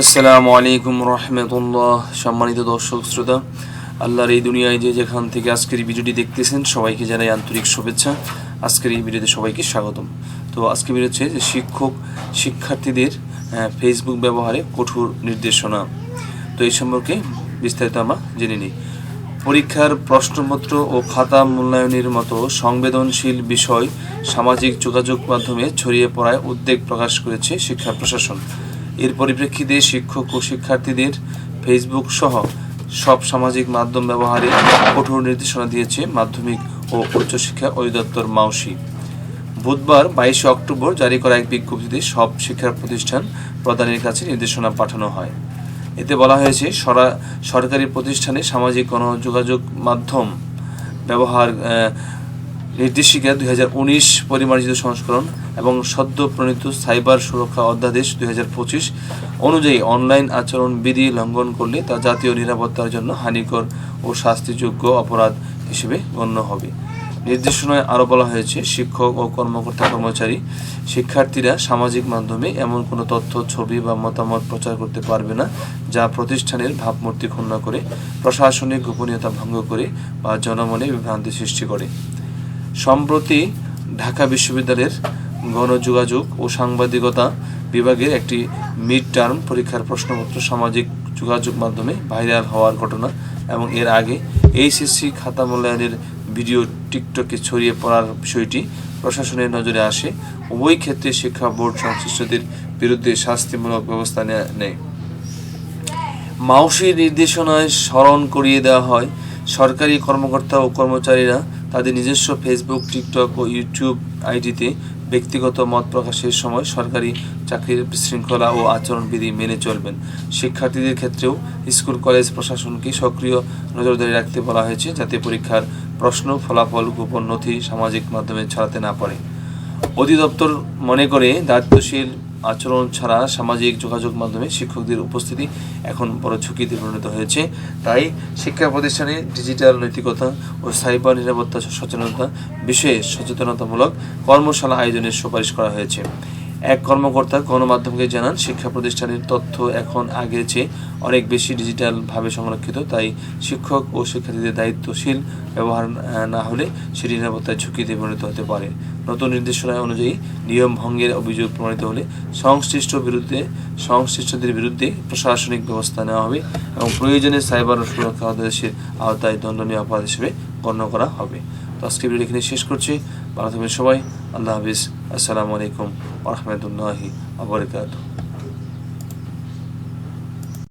আসসালামু আলাইকুম রহমতুল্লাহ। সম্মানিত দর্শক, শ্রোতা, আল্লাহর এই দুনিয়ায় যে যেখান থেকে আজকের এই ভিডিওটি দেখতেছেন, সবাইকে জানাই আন্তরিক শুভেচ্ছা। আজকের এই ভিডিওতে সবাইকে স্বাগতম। তো আজকে বেরোচ্ছে যে শিক্ষক, শিক্ষার্থীদের ফেসবুক ব্যবহারে কঠোর নির্দেশনা। তো এই সম্পর্কে বিস্তারিত আমরা জেনে নিই। পরীক্ষার প্রশ্নপত্র ও খাতা মূল্যায়নের মতো সংবেদনশীল বিষয় সামাজিক যোগাযোগ মাধ্যমে ছড়িয়ে পড়ায় উদ্বেগ প্রকাশ করেছে শিক্ষা প্রশাসন। এর পরিপ্রেক্ষিতে শিক্ষক ও শিক্ষার্থীদের ফেসবুক সহ সব সামাজিক মাধ্যম ব্যবহারে কঠোর নির্দেশনা দিয়েছে মাধ্যমিক ও উচ্চশিক্ষা অধিদপ্তর মাউসি। বুধবার বাইশে অক্টোবর জারি করা এক বিজ্ঞপ্তিতে সব শিক্ষা প্রতিষ্ঠান প্রদানের কাছে নির্দেশনা পাঠানো হয়। এতে বলা হয়েছে, সরা- সরকারি প্রতিষ্ঠানে সামাজিক গণযোগাযোগ মাধ্যম ব্যবহার নির্দেশিকা দুই হাজার উনিশ পরিমার্জিত সংস্করণ এবং সদ্য প্রণীত সাইবার সুরক্ষা অধ্যাদেশ দুই হাজার পঁচিশ অনুযায়ী অনলাইন আচরণ বিধি লঙ্ঘন করলে তা জাতীয় নিরাপত্তার জন্য হানিকর ও শাস্তিযোগ্য অপরাধ হিসেবে গণ্য হবে। নির্দেশনায় আরও বলা হয়েছে, শিক্ষক ও কর্মকর্তা কর্মচারী, শিক্ষার্থীরা সামাজিক মাধ্যমে এমন কোনো তথ্য, ছবি বা মতামত প্রচার করতে পারবে না যা প্রতিষ্ঠানের ভাবমূর্তি ক্ষুণ্ণ করে, প্রশাসনিক গোপনীয়তা ভঙ্গ করে বা জনমনে বিভ্রান্তি সৃষ্টি করে। সম্প্রতি ঢাকা বিশ্ববিদ্যালয়ের গণযোগাযোগ ও সাংবাদিকতা বিভাগের একটি মিড টার্ম পরীক্ষার প্রশ্নপত্র সামাজিক যোগাযোগ মাধ্যমে ভাইরাল হওয়ার ঘটনা এবং এর আগে এইচএসসি খাতা মূল্যায়নের ভিডিও টিকটকে ছড়িয়ে পড়ার বিষয়টি প্রশাসনের নজরে আসে, উভয় ক্ষেত্রে শিক্ষা বোর্ড সংশ্লিষ্টদের বিরুদ্ধে শাস্তিমূলক ব্যবস্থা নেয় মাউসির নির্দেশনায় স্মরণ করিয়ে দেওয়া হয়, সরকারি কর্মকর্তা ও কর্মচারীরা তাদের নিজস্ব ফেসবুক টিকটক ও ইউটিউব আইডিতে ব্যক্তিগত মত প্রকাশের সময় সরকারি চাকরির শৃঙ্খলা ও আচরণবিধি মেনে চলবেন। শিক্ষার্থীদের ক্ষেত্রেও স্কুল, কলেজ প্রশাসনকে সক্রিয় নজরদারি রাখতে বলা হয়েছে যাতে পরীক্ষার প্রশ্ন, ফলাফল, গোপন নথি সামাজিক মাধ্যমে ছড়াতে না পারে। অধিদপ্তর মনে করে দায়িত্বশীল আচরণ ছাড়া সামাজিক যোগাযোগ মাধ্যমে শিক্ষকদের উপস্থিতি এখন বড় ঝুঁকিতে পরিণত হয়েছে। তাই শিক্ষা প্রতিষ্ঠানে ডিজিটাল নৈতিকতা ও সাইবার নিরাপত্তা সচেতনতা বিষয়ে সচেতনতামূলক কর্মশালা আয়োজনের সুপারিশ করা হয়েছে। এক কর্মকর্তা গণমাধ্যমকে জানান, শিক্ষা প্রতিষ্ঠানের তথ্য এখন আগের চেয়ে অনেক বেশি ডিজিটালভাবে সংরক্ষিত, তাই শিক্ষক ও শিক্ষার্থীদের দায়িত্বশীল ব্যবহার না হলে সেটি নিরাপত্তার ঝুঁকিতে পরিণত হতে পারে। নতুন নির্দেশনা অনুযায়ী নিয়ম ভঙ্গের অভিযোগ প্রমাণিত হলে সংশ্লিষ্ট বিরুদ্ধে, সংশ্লিষ্টদের বিরুদ্ধে প্রশাসনিক ব্যবস্থা নেওয়া হবে এবং প্রয়োজনে সাইবার সুরক্ষা আদেশের আওতায় দণ্ডনীয় অপরাধ হিসেবে গণ্য করা হবে। তো আজকে এখানে শেষ করছি। ভালো থাকবেন সবাই আল্লাহ হাফিজ আসসালামু আলাইকুম রহমতুল্লাহি আবরকাত